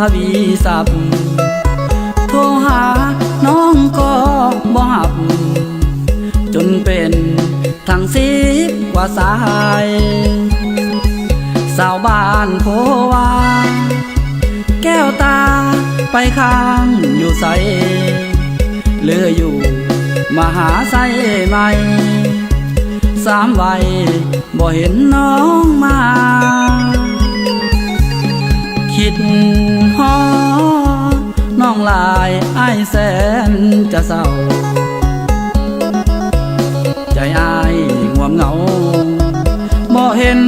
ทวีศัพท์โทรหาน้องก็บ่หับ จนเป็นทั้งสิบกว่าสาย สาวบ้านโพวา แก้วตาไปข้างอยู่ใสเลืออยู่มหาไซใหม่สามวัยบ่เห็นน้องมา คิด องลายไอ้แสนจะเศร้า ใจอ้ายง่วมเหงาบ่เห็น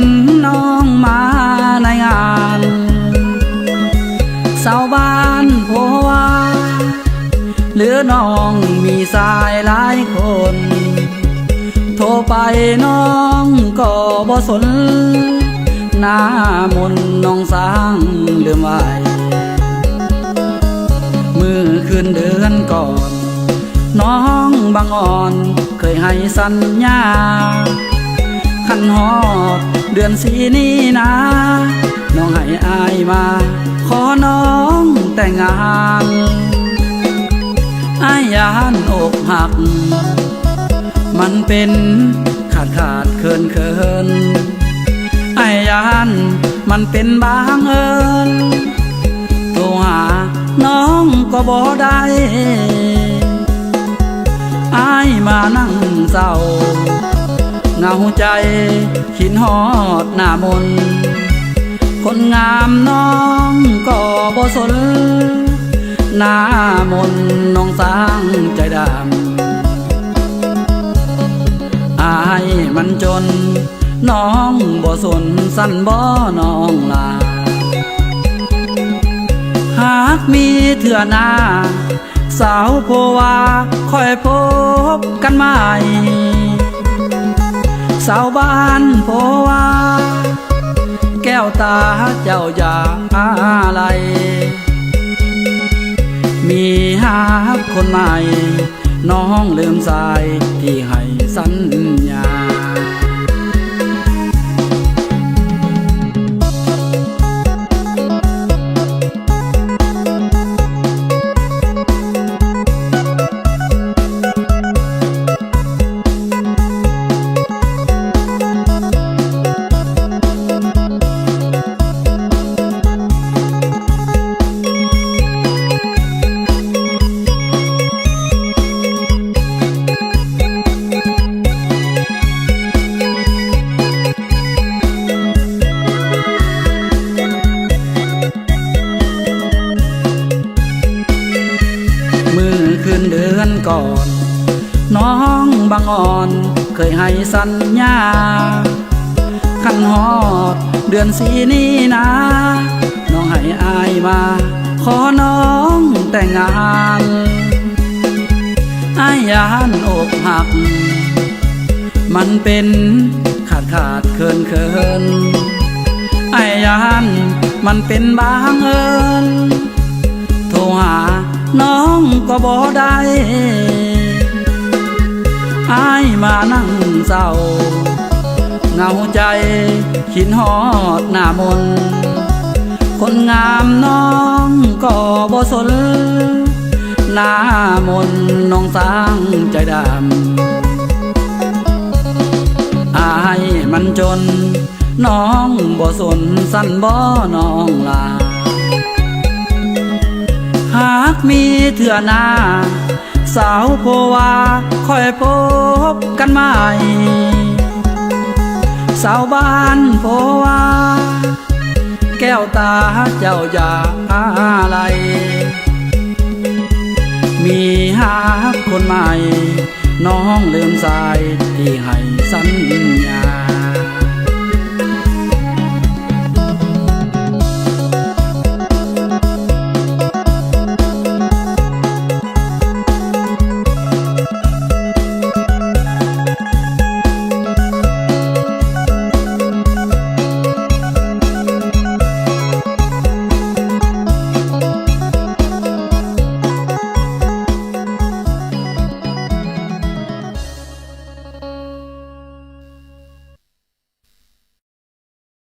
น้องมาในงานสาวบ้านโพว่าเหลือน้องมีสายหลายคน โทรไปน้องก็บ่สนหน้ามนน้องสร้างลืมไว้ มือคืนเดือนก่อน น้องบางอ่อนเคยให้สัญญาขันหอดเดือนสีนี้นะ น้องให้อายมา ขอน้องแต่งงานอายยานอกหัก มันเป็นขาดขาดเคินเคินอ้ยานมันเป็นบางเอิญโทรหาน้อง ก็บ่ได้อายมานั่งเศร้าเหงาใจขินหอดหน้ามน คนงามน้องก็บ่สนหน้ามนน้องสร้างใจดำอายมันจน น้องบ่สนสั่นบ่น้องลาากมีเถื่อนา สาวโพวาค่อยพบกันใหม่ สาวบ้านโพวา แก้วตาเจ้าอย่าอะไร มีหาคนใหม่ น้องลืมสายที่ให้สัญญา ก่อน น้องบางอ่อนเคยให้สัญญาขันหอดเดือนสีนี้นะ น้องให้อายมา ขอน้องแต่งงานอายานอกหัก มันเป็นขาดขาดเคินเคินไอ้ยานมันเป็นบางเอิญโทรหา น้องก็บ่ได้อายมานั่งเศร้าเหงาใจขินหอดหน้ามน คนงามน้องก็บ่สนหน้ามนน้องสร้างใจดำอายมันจน น้องบ่สนสั่นบ่น้องลา หากมีเถื่อนา สาวโพวาค่อยพบกันใหม่ สาวบ้านโพวา แก้วตาเจ้าอย่าอะไร มีหากคนใหม่ น้องลืมสายที่ให้สัญญา